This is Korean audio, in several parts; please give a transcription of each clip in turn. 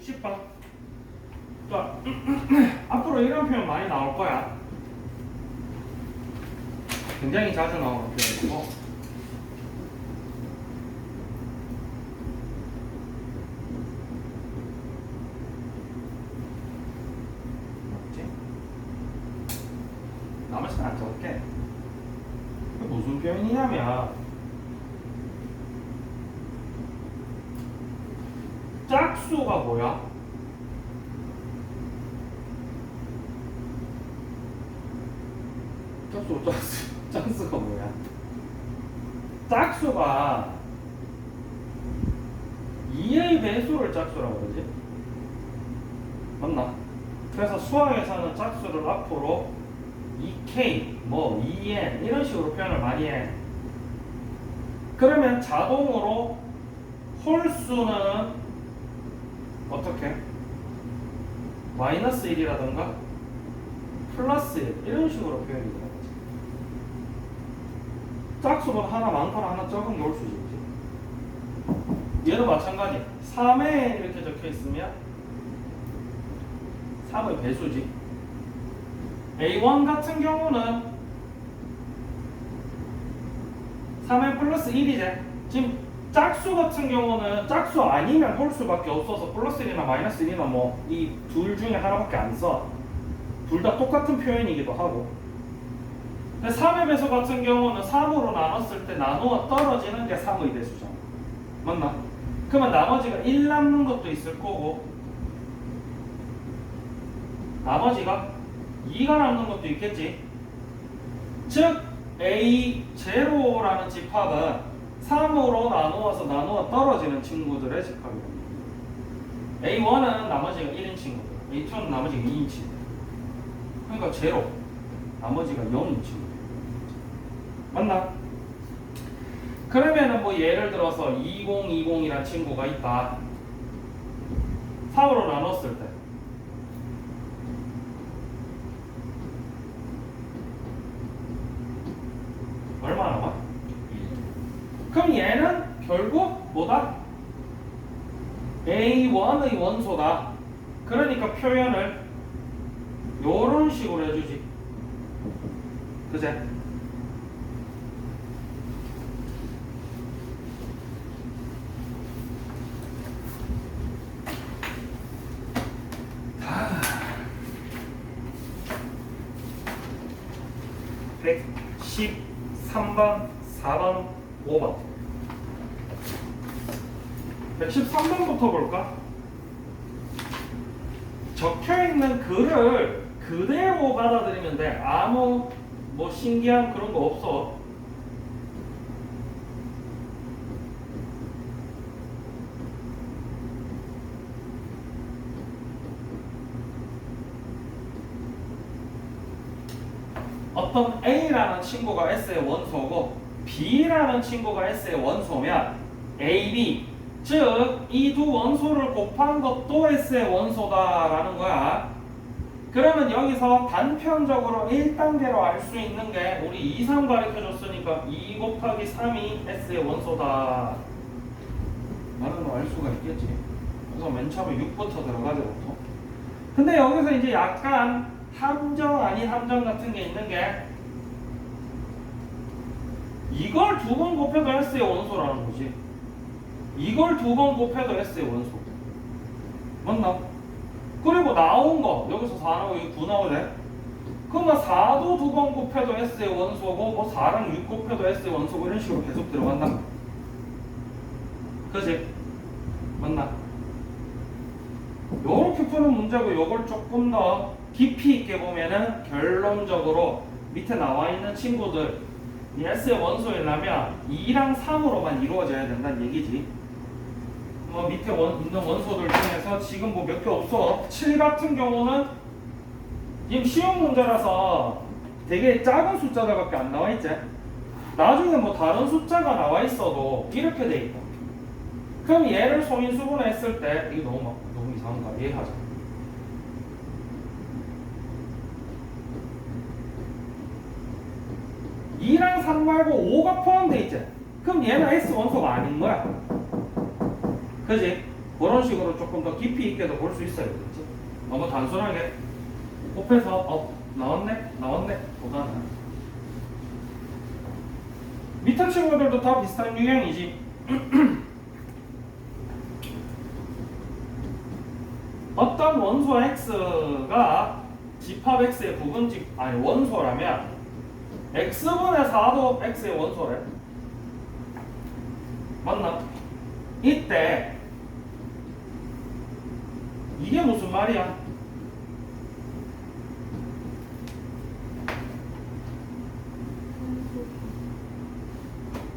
60번. 자, 앞으로 이런 표현 많이 나올 거야. 굉장히 자주 나오는 표현이고. 맞지? 나머지는 안 적을게. 이게 무슨 표현이냐면 짝수가 뭐야? 짝수 짝수 짝수가 뭐야? 짝수가 2의 배수를 짝수라고 그러지? 맞나? 그래서 수학에서는 짝수를 앞으로 2k, 뭐 2n 이런 식으로 표현을 많이 해. 그러면 자동으로 홀수는 어떻게? 마이너스 1이라던가 플러스 1 이런 식으로 표현이 거지. 짝수가 하나 많거나 하나 적은 게 홀수지. 얘도 마찬가지. 3에 이렇게 적혀 있으면 3의 배수지. A1 같은 경우는 3의 플러스 1이제. 지금 짝수 같은 경우는 짝수 아니면 홀수밖에 없어서 플러스 1이나 마이너스 1이나 뭐 이 둘 중에 하나밖에 안 써. 둘 다 똑같은 표현이기도 하고. 근데 3의 배수 같은 경우는 3으로 나눴을 때 나누어 떨어지는 게 3의 배수잖아. 맞나? 그러면 나머지가 1 남는 것도 있을 거고 나머지가 2가 남는 것도 있겠지. 즉 A 제로라는 집합은 3으로 나누어서 나누어 떨어지는 친구들의 집합입니다. A1은 나머지가 1인 친구들, A2는 나머지가 2인 친구들. 그러니까 제로, 나머지가 0인 친구들. 맞나? 그러면은 뭐 예를 들어서 2020이라는 친구가 있다. 3으로 나눴을 때 얼마 나와? 그럼 얘는 결국 뭐다? A1의 원소다. 그러니까 표현을 요런 식으로 해주지. 그제? 백 113번, 4번, 5번. 113번부터 볼까? 적혀 있는 글을 그대로 받아들이면 돼. 아무 뭐 신기한 그런 거 없어. 어떤 A라는 친구가 S의 원소고 B라는 친구가 S의 원소면 AB 즉 이 두 원소를 곱한 것도 S의 원소다라는 거야. 그러면 여기서 단편적으로 1단계로 알 수 있는 게 우리 2, 3 가르쳐 줬으니까 2 곱하기 3이 S의 원소다. 라는 걸 알 수가 있겠지. 그래서 맨 처음에 6부터 들어가죠. 보통. 근데 여기서 이제 약간 함정 아닌 함정 같은 게 있는 게 이걸 두 번 곱해도 S의 원소라는 거지. 이걸 두 번 곱해도 S의 원소. 맞나? 그리고 나온 거 여기서 4 나오고 여기 9 나오네. 그러면 4도 두 번 곱해도 S의 원소고 뭐 4랑 6 곱해도 S의 원소고 이런 식으로 계속 들어간다. 그지? 맞나? 요렇게 푸는 문제고 요걸 조금 더 깊이 있게 보면은 결론적으로 밑에 나와 있는 친구들 이 S의 원소이려면 2랑 3으로만 이루어져야 된다는 얘기지. 뭐 밑에 원, 있는 원소들 중에서 지금 뭐 몇 개 없어. 7 같은 경우는 지금 쉬운 문제라서 되게 작은 숫자들밖에 안 나와 있지. 나중에 뭐 다른 숫자가 나와 있어도 이렇게 돼 있다. 그럼 얘를 소인수분해 했을 때 이게 너무 막 너무 이상한가 이해하자. 2랑 3 말고 5가 포함돼 있지. 그럼 얘는 S 원소가 아닌 거야. 그지? 그런 식으로 조금 더 깊이 있게도 볼 수 있어요. 그렇지? 너무 단순하게 곱해서 어 나왔네 나왔네 보다는 밑에 친구들도 다 비슷한 유형이지. 어떤 원소 x가 집합 x의 부분집 아니 원소라면 x분의 4도 x의 원소래. 맞나? 이때 이게 무슨 말이야?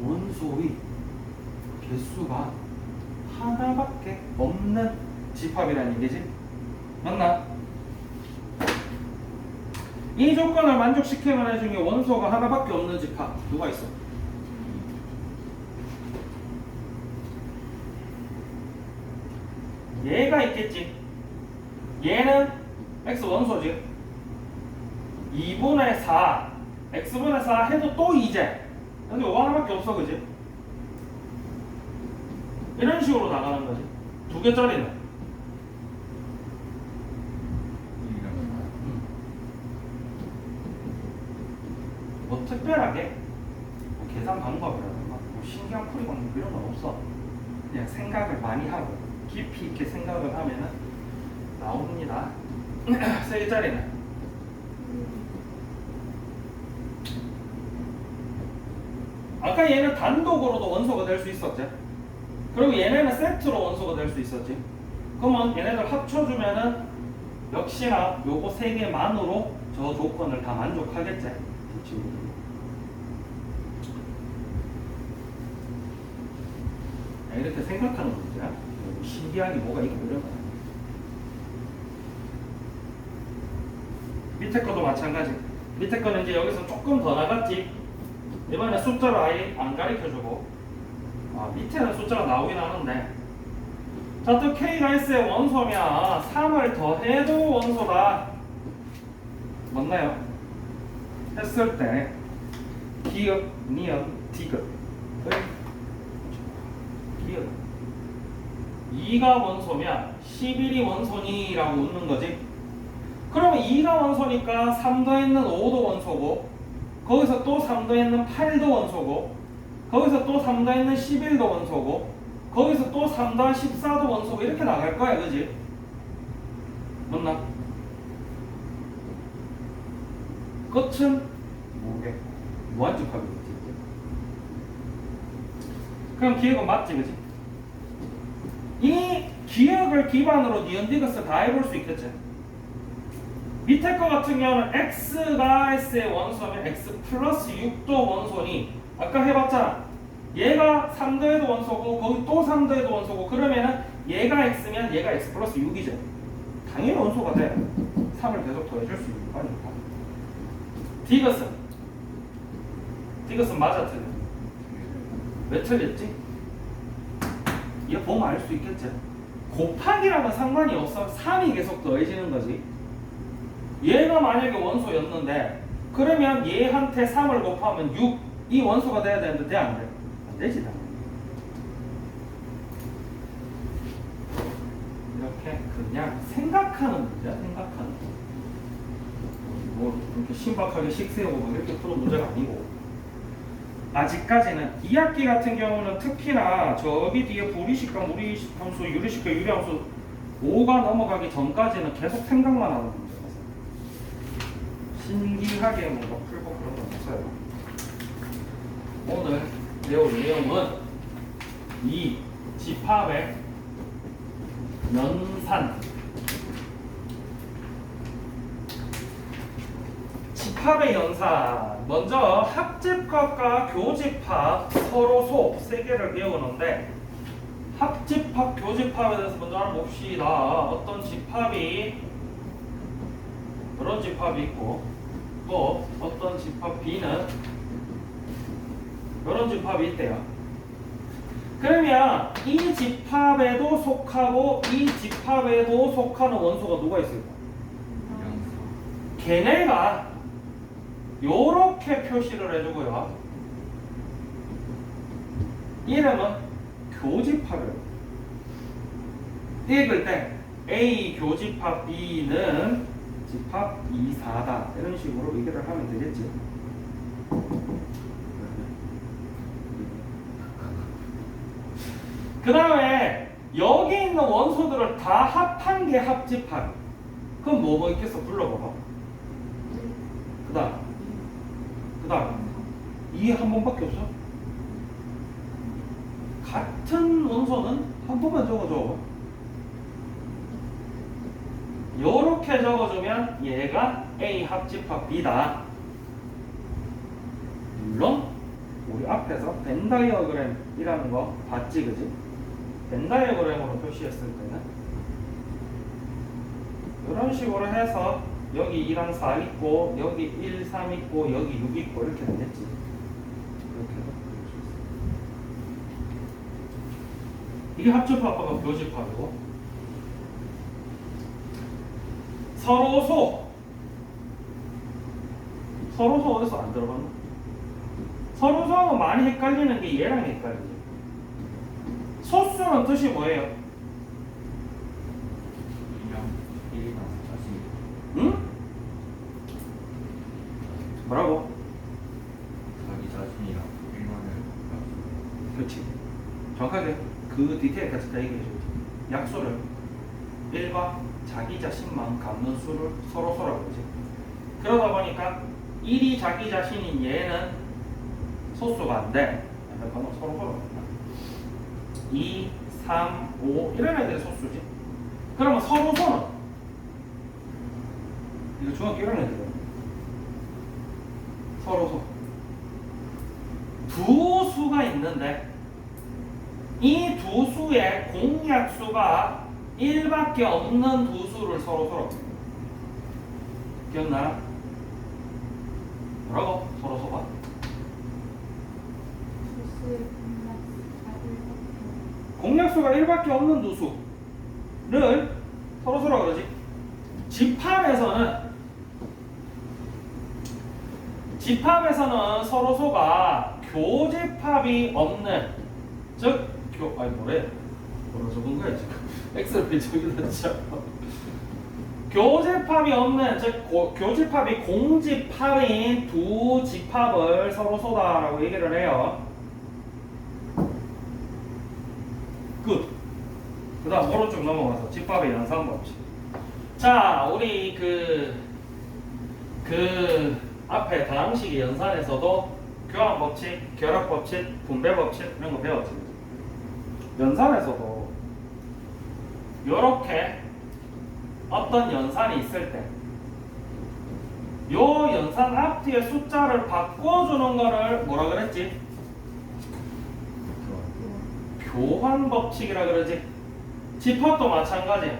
원소의 개수가 하나밖에 없는 집합이라는 얘기지. 맞나? 이 조건을 만족시키는 애 중에 원소가 하나밖에 없는 집합 누가 있어? 얘가 있겠지. 얘는 x 원소지. 2분의 4, x분의 4 해도 또 2제. 여기 5 하나밖에 없어, 그지? 이런 식으로 나가는 거지. 두 개짜리는. 뭐 특별하게 뭐 계산 방법이라든가 뭐 신기한 풀이 방법 이런 건 없어. 그냥 생각을 많이 하고 깊이 있게 생각을 하면은 나옵니다. 세 개짜리는. 아까 얘는 단독으로도 원소가 될 수 있었지. 그리고 얘네는 세트로 원소가 될 수 있었지. 그러면 얘네들 합쳐주면은 역시나 요거 세 개만으로 저 조건을 다 만족하겠지. 야, 이렇게 생각하는 문제야. 뭐 신기하게 뭐가 있고 이런 거야. 밑에 것도 마찬가지. 밑에 거는 이제 여기서 조금 더 나갔지. 이번에 숫자를 아예 안 가르쳐주고 아, 밑에는 숫자가 나오긴 하는데 자, 또 K가 S의 원소면 3을 더해도 원소다. 맞나요? 했을 때 기억, 니은, 디귿 기억 2가 원소면 11이 원소니 라고 묻는 거지 그러면 2가 원소니까 3 더했는 5도 원소고 거기서 또3 더했는 8도 원소고 거기서 또3 더했는 11도 원소고 거기서 또3 더한 14도 원소고 이렇게 나갈 거야 그지? 맞나? 끝은 뭐게? 무한집합이겠지 그럼 기억은 맞지 그지? 이 기억을 기반으로 니은디귿을 다 해볼 수 있겠지 밑에 거 같은 경우는 x가 s의 원소면 x 플러스 6도 원소니 아까 해봤잖아. 얘가 3도에도 원소고 거기 또 3도에도 원소고 그러면은 얘가 x면 얘가 x 플러스 6이죠. 당연히 원소가 돼. 3을 계속 더해줄 수 있는 거니까? 디귿은? 디귿은 맞아 틀려. 왜 틀렸지? 이거 보면 알 수 있겠지 곱하기랑은 상관이 없어. 3이 계속 더해지는 거지 얘가 만약에 원소였는데 그러면 얘한테 3을 곱하면 6, 이 원소가 돼야 되는데 돼 안 돼? 안 되지. 이렇게 그냥 생각하는 문제야 생각하는 뭐 이렇게 신박하게 식세우고 뭐 이렇게 푸는 문제가 아니고 아직까지는 2학기 같은 경우는 특히나 저기 뒤에 불이식과 무리함수, 유리식과 유리함수 5가 넘어가기 전까지는 계속 생각만 하는 문제라서 신기하게 뭔가 풀고 그런 건 없어요. 오늘 배울 내용은 이 집합의 연산. 집합의 연산. 먼저 합집합과 교집합 서로 소 세 개를 배우는데 합집합 교집합에 대해서 먼저 한번 봅시다. 어떤 집합이? 그런 집합이 있고 또 어떤 집합 B는 그런 집합이 있대요 그러면 이 집합에도 속하고 이 집합에도 속하는 원소가 누가 있을까? 걔네가 요렇게 표시를 해주고요. 이름은 교집합이에요. 읽을 때 A 교집합 B는 집합 2, 4다 이런 식으로 얘기를 하면 되겠지. 그 다음에 여기 있는 원소들을 다 합한 게 합집합. 그럼 뭐뭐 있겠어? 불러봐봐. 그 다음, 그 다음. 이게 한 번밖에 없어? 같은 원소는 한 번만 적어줘. 요렇게 적어주면 얘가 A 합집합 B다. 물론 우리 앞에서 벤 다이어그램이라는 거 봤지 그지? 벤 다이어그램으로 표시했을 때는 이런 식으로 해서 여기 2랑 4 있고 여기 1, 3 있고 여기 6 있고 이렇게 되겠지 이렇게. 이게 합집합하고 교집합이고 서로소 서로소 어디서 안 들어봤나? 서로소하고 많이 헷갈리는 게 얘랑 헷갈리지 소수는 뜻이 뭐예요? 응? 뭐라고? 자기 자신이랑 일만을 그렇지 정확하게 그 디테일까지 다 얘기해 주지 약수를 1과 자기 자신만 갖는 수를 서로 서로 그러지 그러다 보니까 1이 자기 자신인 얘는 소수가 안돼 그럼 서로 서로 2, 3, 5 이런 애들이 소수지. 그러면 서로 서는? 이거 중학교 이런 애들은 서로 서두 수가 있는데 이 두 수의 공약수가 1밖에 없는 두 수를 서로 서로. 기억나? 뭐라고? 서로 서봐 공약수가 1밖에 없는 두 수를 서로 서로 그러지. 집합에서는 집합에서는 서로 소가 교집합이 없는 즉 교, 아니 뭐래? 뭐라 적은 거야 지금 엑셀 저기다 쳐 교집합이 없는 즉 고, 교집합이 공집합인 두 집합을 서로소다라고 얘기를 해요 끝. 그 다음 오른쪽 넘어가서 집합의 연산 법칙. 자, 우리 그, 그 앞에 다항식의 연산에서도 교환 법칙, 결합 법칙, 분배 법칙 이런 거 배웠지. 연산에서도 요렇게 어떤 연산이 있을 때, 요 연산 앞뒤에 숫자를 바꿔주는 거를 뭐라 그랬지? 교환 법칙이라 그러지. 집합도 마찬가지.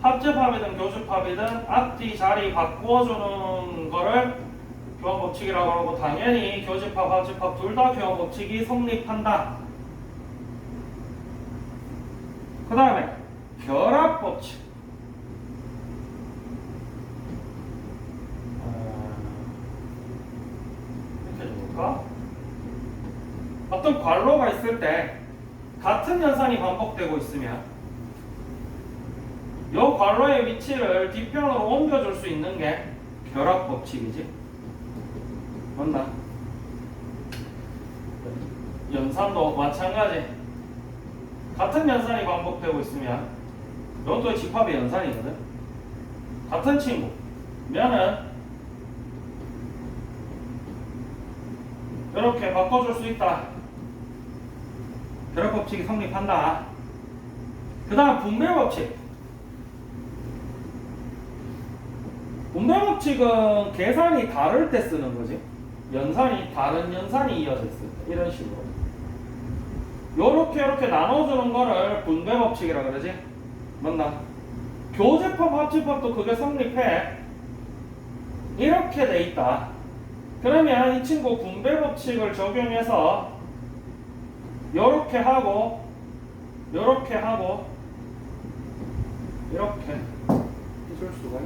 합집합이든 교집합이든 앞뒤 자리 바꾸어주는 거를 교환 법칙이라고 하고 당연히 교집합, 합집합 둘 다 교환 법칙이 성립한다. 그 다음에 결합 법칙. 해볼까? 어떤 괄호가 있을 때 같은 연산이 반복되고 있으면 이 괄호의 위치를 뒤편으로 옮겨줄 수 있는 게 결합 법칙이지. 맞나? 연산도 마찬가지. 같은 연산이 반복되고 있으면 이것도 집합의 연산이거든. 같은 친구 면은 이렇게 바꿔줄 수 있다. 결합 법칙이 성립한다. 그 다음 분배 법칙. 분배 법칙은 계산이 다를 때 쓰는 거지. 연산이 다른 연산이 이어져 있을 때 이런 식으로. 요렇게 요렇게 나눠주는 거를 분배 법칙이라 그러지. 맞나? 교집합 합집합도 그게 성립해. 이렇게 돼 있다. 그러면 이 친구 분배 법칙을 적용해서 요렇게 하고 요렇게 하고 이렇게 해줄 수가 있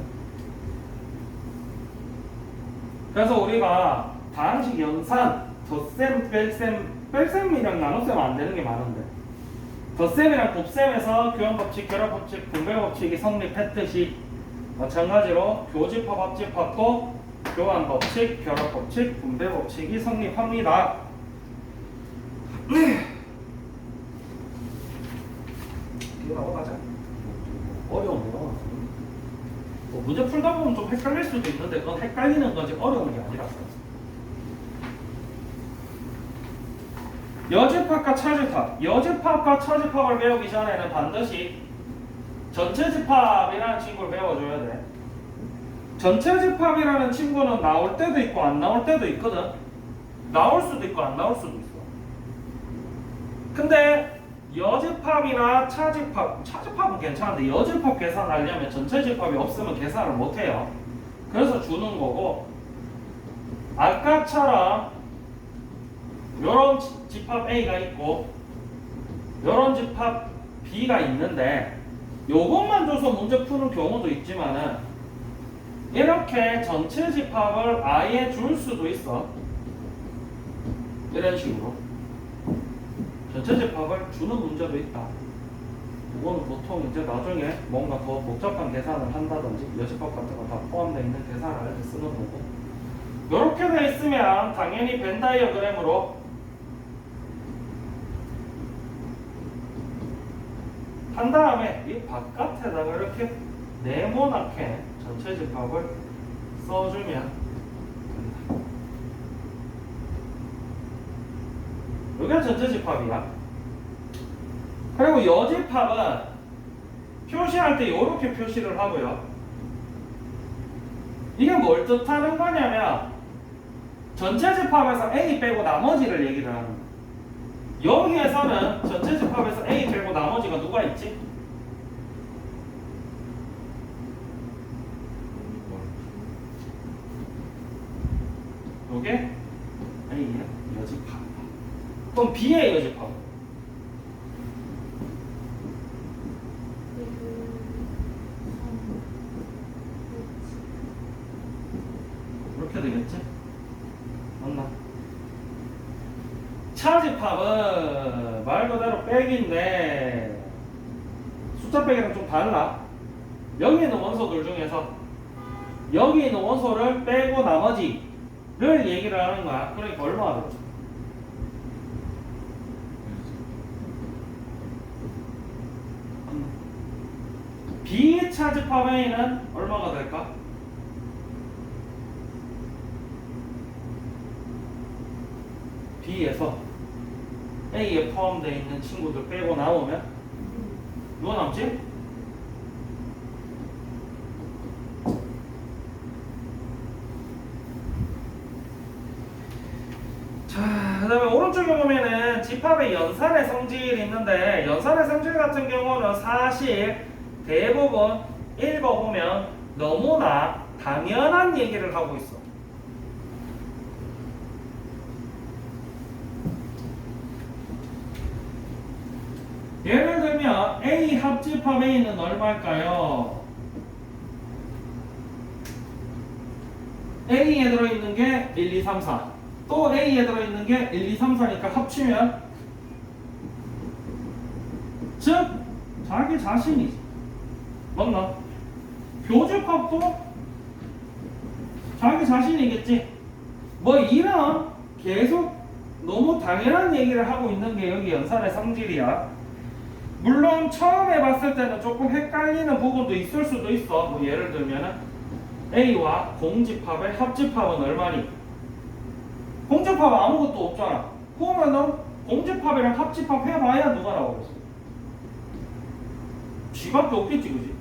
그래서 우리가 다항식 연산 덧셈 뺄셈 뺄셈이랑 나눗셈 안 되는 게 많은데 덧셈이랑 곱셈에서 교환법칙, 결합법칙, 분배법칙이 성립했듯이 마찬가지로 교집합, 합집합도 교환법칙, 결합법칙, 분배법칙이 성립합니다. 네. 이거 넘어가자. 어려운데요. 뭐 문제 풀다 보면 좀 헷갈릴 수도 있는데 그건 헷갈리는 거지 어려운 게 아니라서. 여집합과 차집합. 여집합과 차집합을 배우기 전에는 반드시 전체 집합이라는 친구를 배워줘야 돼. 전체 집합이라는 친구는 나올 때도 있고 안 나올 때도 있거든. 나올 수도 있고 안 나올 수도 있어. 근데 여집합이나 차집합, 차집합은 괜찮은데 여집합 계산하려면 전체 집합이 없으면 계산을 못 해요. 그래서 주는 거고 아까처럼 지- 집합 A가 있고 요런 집합 B가 있는데 요것만 줘서 문제 푸는 경우도 있지만은 이렇게 전체 집합을 아예 줄 수도 있어. 이런 식으로. 전체 집합을 주는 문제도 있다. 이거는 보통 이제 나중에 뭔가 더 복잡한 계산을 한다든지 여집합 같은 거 다 포함되어 있는 계산을 쓰는 거고. 이렇게 돼 있으면 당연히 벤 다이어그램으로 한 다음에 이 바깥에다가 이렇게 네모나게 전체 집합을 써주면 된다. 여기가 전체 집합이야. 그리고 여집합은 표시할 때 이렇게 표시를 하고요. 이게 뭘 뜻하는 거냐면 전체 집합에서 A 빼고 나머지를 얘기를 하는 거야. 여기에서는 전체 집합에서 A 빼고 나머지가 누가 있지? 요게 A의 여집합. 그럼 B의 여집합. 이렇게 되겠지? 맞나? 차집합은 빼기인데 숫자 빼기랑 좀 달라. 여기 있는 원소들 중에서 여기 있는 원소를 빼고 나머지를 얘기를 하는 거야. 그러니까 얼마나 들어? 비차집합 A는 얼마가 될까? B에서 A에 포함되어 있는 친구들 빼고 나오면 누가 남지? 자, 그 다음에 오른쪽에 보면은 집합의 연산의 성질이 있는데 연산의 성질 같은 경우는 사실 대부분 읽어보면 너무나 당연한 얘기를 하고 있어. 들면 A 합집합 A는 얼마일까요? A에 들어있는 게 1, 2, 3, 4. 또 A에 들어있는 게 1, 2, 3, 4니까 합치면 즉 자기 자신이지. 맞나? 교집합도 자기 자신이겠지. 뭐 이런 계속 너무 당연한 얘기를 하고 있는 게 여기 연산의 성질이야. 물론 처음에 봤을 때는 조금 헷갈리는 부분도 있을 수도 있어. 뭐 예를 들면은 A와 공집합의 합집합은 얼마니? 공집합 아무것도 없잖아. 그러면은 공집합이랑 합집합 해봐야 누가 나오겠어? 쥐밖에 없겠지, 그지?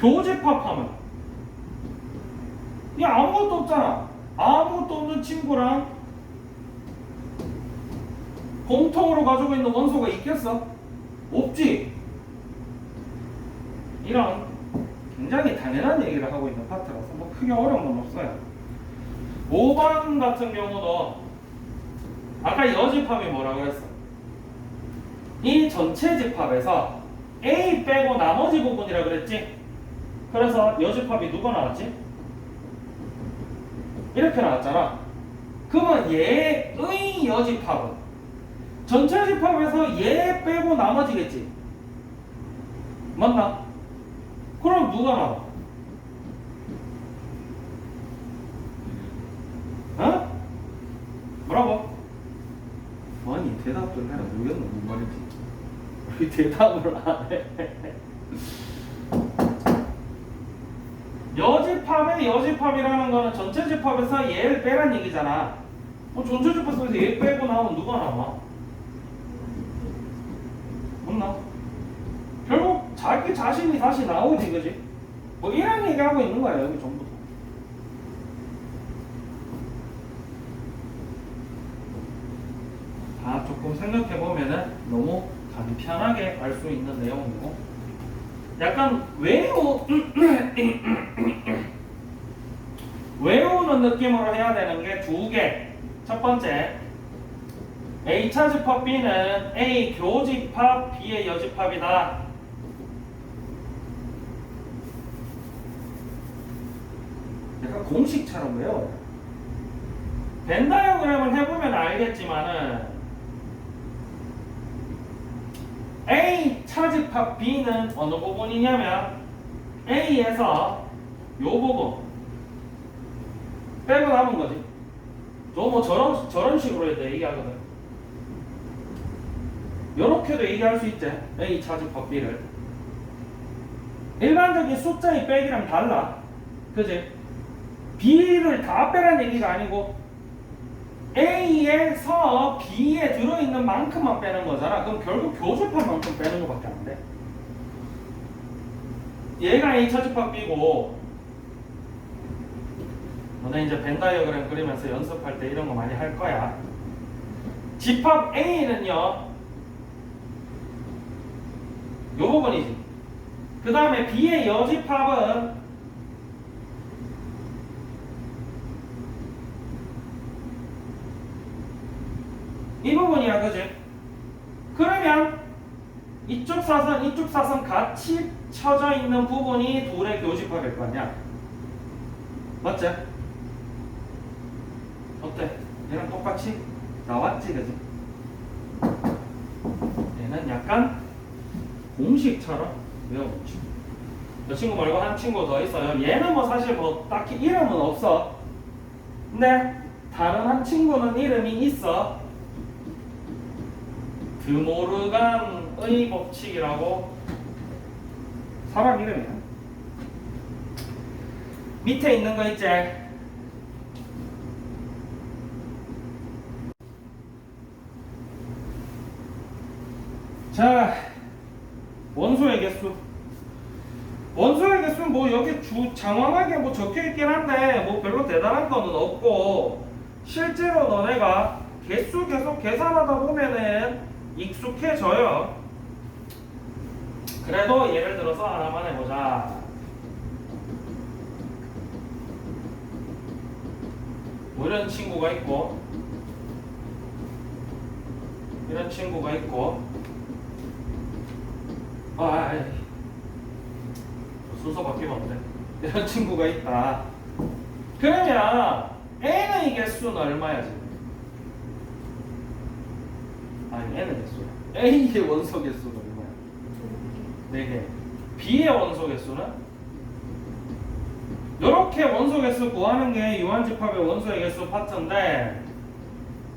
교집합하면 이 아무것도 없잖아. 아무것도 없는 친구랑 공통으로 가지고 있는 원소가 있겠어? 없지. 이런 굉장히 당연한 얘기를 하고 있는 파트라서 뭐 크게 어려운 건 없어요. 5번 같은 경우도 아까 여집합이 뭐라고 했어? 이 전체 집합에서 A 빼고 나머지 부분이라 그랬지? 그래서 여집합이 누가 나왔지? 이렇게 나왔잖아. 그러면 얘의 여집합은 전체 집합에서 얘 빼고 나머지겠지. 맞나? 그럼 누가 나와? 어? 뭐라고? 아니 대답을 해라 모르겠나 뭔 말인지 우리 대답을 안해 여집합의 여집합이라는 거는 전체 집합에서 얘를 빼란 얘기잖아 뭐 전체 집합에서 얘 빼고 나오면 누가 나와? 맞나? 결국 자기 자신이 다시 나오지 그지? 뭐 이런 얘기하고 있는 거야 여기 전부 다 다 조금 생각해 보면은 너무 가기 편하게 알 수 있는 내용이고 약간 외우 외우는 느낌으로 해야 되는 게 두 개. 첫 번째 A 차집합 B는 A 교집합 B의 여집합이다. 약간 공식처럼 외워요. 벤 다이어그램을 해보면 알겠지만은 A 차집합 B는 어느 부분이냐면 A에서 요 부분 빼고 남은 거지. 저뭐 저런 저런 식으로 해도 얘기하거든. 요렇게도 얘기할 수 있지. A 차집합 B를. 일반적인 숫자의 빼기랑 달라. 그지? B를 다 빼란 얘기가 아니고 A에서 B에 들어있는 만큼만 빼는 거잖아. 그럼 결국 교집합 만큼 빼는 것밖에 안 돼. 얘가 A 차 집합 B고 너네 이제 벤 다이어그램 그리면서 연습할 때 이런 거 많이 할 거야. 집합 A는요. 요 부분이지. 그 다음에 B의 여집합은 이 부분이야, 그지? 그러면 이쪽 사선, 이쪽 사선 같이 쳐져 있는 부분이 둘의 교집합일 거 아니야? 맞지? 어때? 얘랑 똑같이 나왔지, 그지? 얘는 약간 공식처럼 외워보죠. 이 친구 말고 한 친구 더 있어요. 얘는 뭐 사실 뭐 딱히 이름은 없어. 근데 다른 한 친구는 이름이 있어. 드모르간의 법칙이라고 사람 이름이야. 밑에 있는 거 있지? 자, 원소의 개수. 원소의 개수는 뭐 여기 주 장황하게 뭐 적혀 있긴 한데 뭐 별로 대단한 거는 없고 실제로 너네가 개수 계속 계산하다 보면은 익숙해져요. 그래도 예를 들어서 하나만 해보자. 뭐 이런 친구가 있고 이런 친구가 있고 아, 아이. 순서 바뀌면 안 돼. 이런 친구가 있다. 그러면 N의 개수는 얼마야 지금? 아니 N의 개수야. A의 원소 개수는 얼마야? 4개. B의 원소 개수는? 이렇게 원소 개수 구하는 게 유한집합의 원소의 개수 파트인데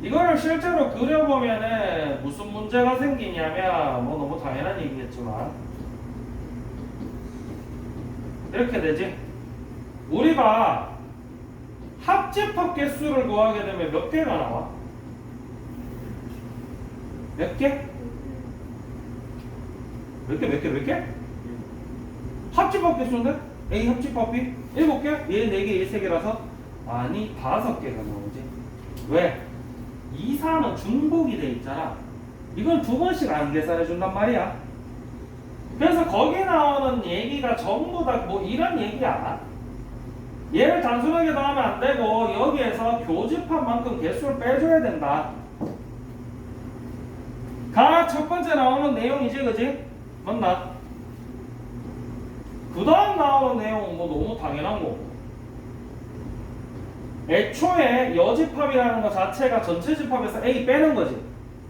이거를 실제로 그려보면은 무슨 문제가 생기냐면 뭐 너무 당연한 얘기겠지만 이렇게 되지 우리가 합집합 개수를 구하게 되면 몇 개가 나와? 몇 개? 몇 개, 몇 개, 몇 개? 합집합 개수인데? A 합집합 B? 일곱 개? 얘 네 개, 얘 세 개라서? 아니, 다섯 개가 나오지. 왜? 2, 4는 중복이 돼 있잖아. 이걸 두 번씩 안 계산해 준단 말이야. 그래서 거기 나오는 얘기가 전부 다 뭐 이런 얘기야. 얘를 단순하게 더하면 안 되고 여기에서 교집합만큼 개수를 빼줘야 된다. 가 첫 번째 나오는 내용이지, 그지? 맞나? 그 다음 나오는 내용은 뭐 너무 당연한 거고. 애초에 여집합이라는 것 자체가 전체 집합에서 A 빼는 거지.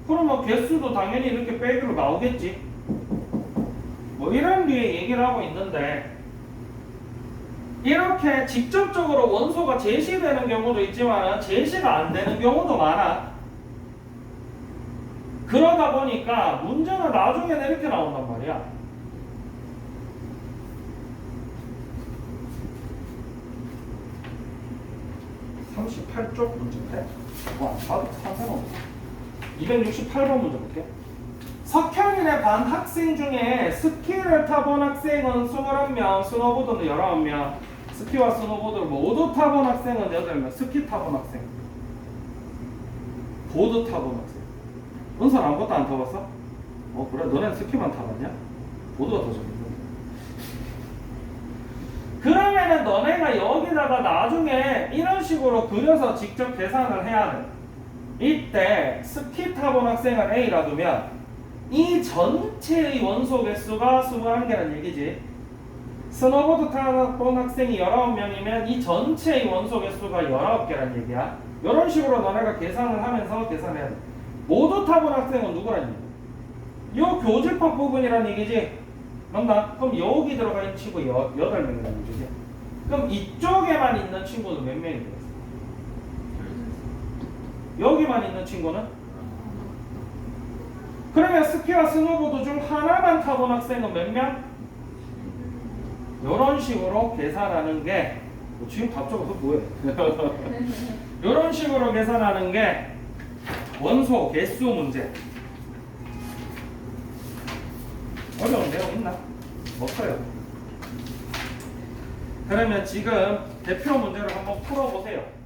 그러면 개수도 당연히 이렇게 빼기로 나오겠지. 뭐 이런 류의 얘기를 하고 있는데 이렇게 직접적으로 원소가 제시되는 경우도 있지만 제시가 안 되는 경우도 많아. 그러다 보니까 문제는 나중에는 이렇게 나온단 말이야. (38쪽) 문제 해. 와, 상관없어. 268번 문제 볼게. 석현인의 반 학생 중에 스키를 타본 학생은 21명, 스노보드는 19명, 스키와 스노보드를 모두 타본 학생은 8명, 스키 타본 학생, 보드 타본 학생. 은선 아무것도 안 타봤어? 어, 그래? 너네는 스키만 타봤냐? 보드가 더 재밌는데. 그러면은 너네가 여기다가 나중에 이런 식으로 그려서 직접 계산을 해야 돼. 이때 스키 타본 학생을 A라 두면 이 전체의 원소 개수가 21개라는 얘기지. 스노보드 타본 학생이 19명이면 이 전체의 원소 개수가 19개라는 얘기야. 이런 식으로 너네가 계산을 하면서 계산해야 돼. 모두 타본 학생은 누구라는 얘기야? 요 교집합 부분이라는 얘기지. 맞나? 그럼 여기 들어가 있는 친구 여, 8명이라는 얘기지. 그럼 이쪽에만 있는 친구는 몇 명이 되겠어? 여기만 있는 친구는? 그러면 스키와 스노보드 중 하나만 타본 학생은 몇 명? 이런 식으로 계산하는 게뭐 지금 답 적어서 뭐해? 이런 식으로 계산하는 게 원소 개수 문제. 어려운 내용 있나? 없어요. 그러면 지금 대표 문제를 한번 풀어보세요.